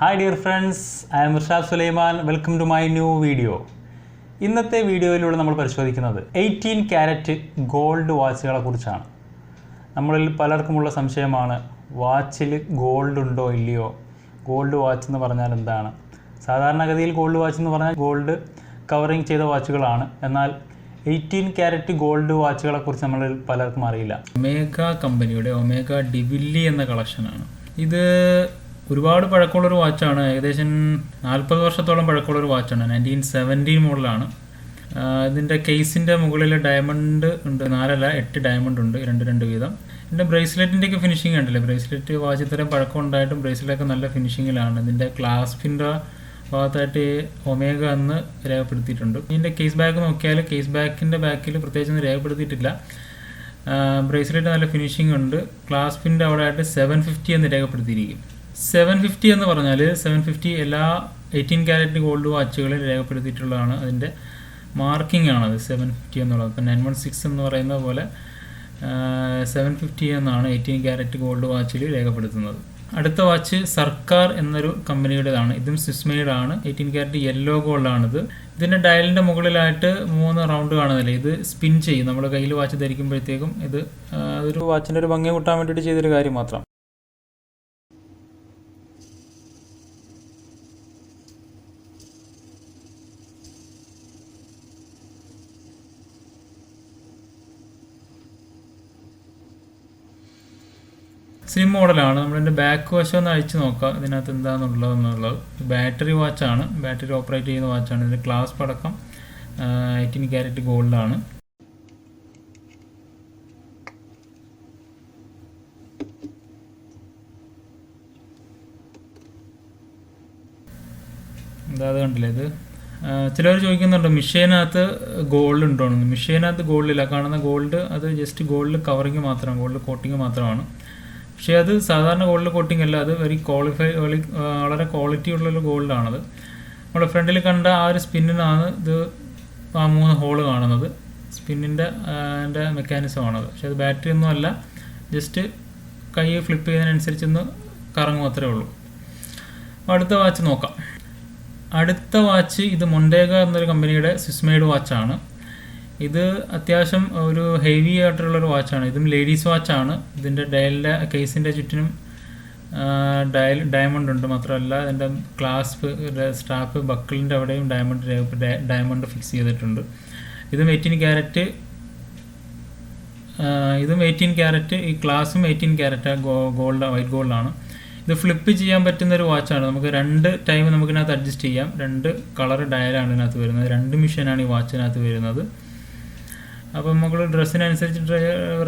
Hi dear friends I am Rishab Sulaiman welcome to my new video ഇന്നത്തെ വീഡിയോയിലൂടെ നമ്മൾ പരിശോധിക്കുന്നത് എയ്റ്റീൻ ക്യാരറ്റ് ഗോൾഡ് വാച്ചുകളെ കുറിച്ചാണ്. നമ്മളിൽ പലർക്കുമുള്ള സംശയമാണ് വാച്ചിൽ ഗോൾഡ് ഉണ്ടോ ഇല്ലയോ? ഗോൾഡ് വാച്ച് എന്ന് പറഞ്ഞാൽ എന്താണ്? സാധാരണഗതിയിൽ ഗോൾഡ് വാച്ച് എന്ന് പറഞ്ഞാൽ ഗോൾഡ് കവറിങ് ചെയ്ത വാച്ചുകളാണ് എന്നാൽ എയ്റ്റീൻ ക്യാരറ്റ് ഗോൾഡ് വാച്ചുകളെ കുറിച്ച് നമ്മളിൽ പലർക്കും അറിയില്ല. ഒമേഗ കമ്പനിയുടെ ഒമേഗ ഡിവില്ലി എന്ന കളക്ഷനാണ് ഇത് ഒരുപാട് പഴക്കമുള്ളൊരു വാച്ചാണ്. ഏകദേശം നാൽപ്പത് വർഷത്തോളം പഴക്കമുള്ളൊരു വാച്ചാണ്. നയന്റീൻ സെവന്റീൻ മോഡലാണ് ഇതിന്റെ കേസിന്റെ മുകളിൽ ഡയമണ്ട് ഉണ്ട്. നാലല്ല എട്ട് ഡയമണ്ട് ഉണ്ട്. രണ്ട് രണ്ട് വീതം. ഇതിന്റെ ബ്രേസ്ലെറ്റിന്റെയൊക്കെ ഫിനിഷിംഗ് ഉണ്ടല്ലേ ബ്രേസ്ലെറ്റ് വാച്ച് ഇത്രയും പഴക്കം ഉണ്ടായിട്ടും ബ്രേസ്ലെറ്റൊക്കെ നല്ല ഫിനിഷിങ്ങിലാണ് ഇതിന്റെ ക്ലാസ്പിന്റെ ഭാഗത്തായിട്ട് ഒമേഗ എന്ന് രേഖപ്പെടുത്തിയിട്ടുണ്ട്. ഇതിന്റെ കേസ് ബാക്ക് നോക്കിയാൽ കേസ് ബാക്കിന്റെ ബാക്കിൽ പ്രത്യേകിച്ചൊന്നും രേഖപ്പെടുത്തിയിട്ടില്ല. ബ്രേസ്ലെറ്റ് നല്ല ഫിനിഷിംഗ് ഉണ്ട്. ക്ലാസ്പിന്റെ അവിടെ ആയിട്ട് സെവൻ ഫിഫ്റ്റി എന്ന് രേഖപ്പെടുത്തിയിരിക്കും. സെവൻ ഫിഫ്റ്റി എന്ന് പറഞ്ഞാൽ സെവൻ ഫിഫ്റ്റി എല്ലാ എയ്റ്റീൻ ക്യാരറ്റ് ഗോൾഡ് വാച്ചുകളിൽ രേഖപ്പെടുത്തിയിട്ടുള്ളതാണ് അതിന്റെ മാർക്കിംഗ് ആണത് സെവൻ ഫിഫ്റ്റി എന്നുള്ളത്. ഇപ്പം നയൻ വൺ സിക്സ് എന്ന് പറയുന്ന പോലെ സെവൻ ഫിഫ്റ്റി എന്നാണ് എയ്റ്റീൻ ക്യാരറ്റ് ഗോൾഡ് വാച്ചിൽ രേഖപ്പെടുത്തുന്നത്. അടുത്ത വാച്ച് സർക്കാർ എന്നൊരു കമ്പനിയുടേതാണ് ഇതും സ്വിസ്മയുടെ ആണ്. എയ്റ്റീൻ ക്യാരറ്റ് യെല്ലോ ഗോൾഡാണിത് ഇതിന്റെ ഡയലിന്റെ മുകളിലായിട്ട് മൂന്ന് റൗണ്ട് കാണുന്നില്ല? ഇത് സ്പിൻ ചെയ്യും. നമ്മൾ കയ്യിൽ വാച്ച് ധരിക്കുമ്പോഴത്തേക്കും ഇത് അതൊരു വാച്ചിന്റെ ഒരു ഭംഗി കൂട്ടാൻ വേണ്ടിയിട്ട് ചെയ്തൊരു കാര്യം മാത്രം. സ്ലിം മോഡലാണ്. നമ്മളിതിന്റെ ബാക്ക് വശം ഒന്ന് അഴിച്ച് നോക്കാം. ഇതിനകത്ത് എന്താണെന്നുള്ളത് എന്നുള്ളത് ബാറ്ററി വാച്ചാണ് ബാറ്ററി ഓപ്പറേറ്റ് ചെയ്യുന്ന വാച്ചാണ് ഇതിന്റെ ക്ലാസ് പടക്കം എയ്റ്റീൻ ക്യാരറ്റ് ഗോൾഡാണ് എന്താ അത് കണ്ടില്ലേ ഇത്? ചിലർ ചോദിക്കുന്നുണ്ട് മിഷീനകത്ത് ഗോൾഡ് ഉണ്ടോ മിഷീനകത്ത് ഗോൾഡില്ല കാണുന്ന ഗോൾഡ് അത് ജസ്റ്റ് ഗോൾഡ് കവറിങ് മാത്രമാണ് ഗോൾഡ് കോട്ടിങ് മാത്രമാണ്. പക്ഷേ അത് സാധാരണ ഗോൾഡ് കോട്ടിംഗ് അല്ല. അത് വെരി ക്വാളിഫൈ വളരെ ക്വാളിറ്റി ഉള്ളൊരു ഗോൾഡാണത് നമ്മുടെ ഫ്രണ്ടിൽ കണ്ട ആ ഒരു സ്പിന്നിനാണ് ഇത് ആ മൂന്ന് ഹോൾ കാണുന്നത്. സ്പിന്നിന്റെ അതിന്റെ മെക്കാനിസമാണത് പക്ഷെ അത് ബാറ്ററി ഒന്നും അല്ല. ജസ്റ്റ് കൈ ഫ്ലിപ്പ് ചെയ്യുന്നതിനനുസരിച്ചൊന്ന് കറങ്ങും അത്രേ ഉള്ളൂ. അടുത്ത വാച്ച് നോക്കാം. അടുത്ത വാച്ച് ഇത് മൊണ്ടേഗ എന്നൊരു കമ്പനിയുടെ സ്വിസ്മെയ്ഡ് വാച്ചാണ് ഇത് അത്യാവശ്യം ഒരു ഹെവി ആയിട്ടുള്ളൊരു വാച്ചാണ് ഇതും ലേഡീസ് വാച്ചാണ് ഇതിന്റെ ഡയലിന്റെ കേസിന്റെ ചുറ്റിനും ഡയൽ ഡയമണ്ട് ഉണ്ട് മാത്രമല്ല അതിന്റെ ക്ലാസ്പ് സ്ട്രാപ്പ് ബക്കിളിന്റെ അവിടെയും ഡയമണ്ട് ഡയമണ്ട് ഫിക്സ് ചെയ്തിട്ടുണ്ട്. ഇതും എയ്റ്റീൻ ക്യാരറ്റ് ഇതും എയ്റ്റീൻ ക്യാരറ്റ് ഈ ക്ലാസും എയ്റ്റീൻ ക്യാരറ്റ് ഗോൾഡ് വൈറ്റ് ഗോൾഡാണ് ഇത് ഫ്ലിപ്പ് ചെയ്യാൻ പറ്റുന്ന ഒരു വാച്ചാണ് നമുക്ക് രണ്ട് ടൈം നമുക്കിതിനകത്ത് അഡ്ജസ്റ്റ് ചെയ്യാം. രണ്ട് കളർ ഡയലാണ് ഇതിനകത്ത് വരുന്നത്. രണ്ട് മിഷനാണ് ഈ വാച്ചിനകത്ത് വരുന്നത്. അപ്പം നമ്മൾ ഡ്രസ്സിനനുസരിച്ച്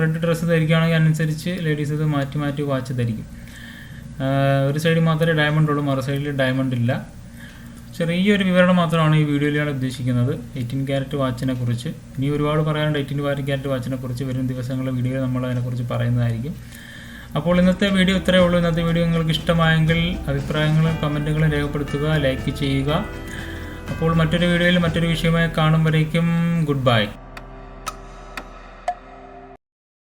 റെഡ് ഡ്രസ്സ് ധരിക്കുകയാണെങ്കിൽ അനുസരിച്ച് ലേഡീസ് ഇത് മാറ്റി മാറ്റി വാച്ച് ധരിക്കും. ഒരു സൈഡിൽ മാത്രമേ ഡയമണ്ട് ഉള്ളൂ മറു സൈഡിൽ ഡയമണ്ട് ഇല്ല. ചെറിയൊരു വിവരണം മാത്രമാണ് ഈ വീഡിയോയിൽ ഞാൻ ഉദ്ദേശിക്കുന്നത് എയ്റ്റീൻ ക്യാരറ്റ് വാച്ചിനെ കുറിച്ച്. ഇനി ഒരുപാട് പറയാനുണ്ട് എയ്റ്റീൻ ക്യാരറ്റ് വാച്ചിനെ കുറിച്ച്. വരും ദിവസങ്ങളിലെ വീഡിയോ നമ്മൾ അതിനെക്കുറിച്ച് പറയുന്നതായിരിക്കും. അപ്പോൾ ഇന്നത്തെ വീഡിയോ ഇത്രയേ ഉള്ളൂ. ഇന്നത്തെ വീഡിയോ നിങ്ങൾക്ക് ഇഷ്ടമായെങ്കിൽ അഭിപ്രായങ്ങളും കമന്റുകളും രേഖപ്പെടുത്തുക ലൈക്ക് ചെയ്യുക. അപ്പോൾ മറ്റൊരു വീഡിയോയിൽ മറ്റൊരു വിഷയമായി കാണുമ്പോഴേക്കും ഗുഡ് ബൈ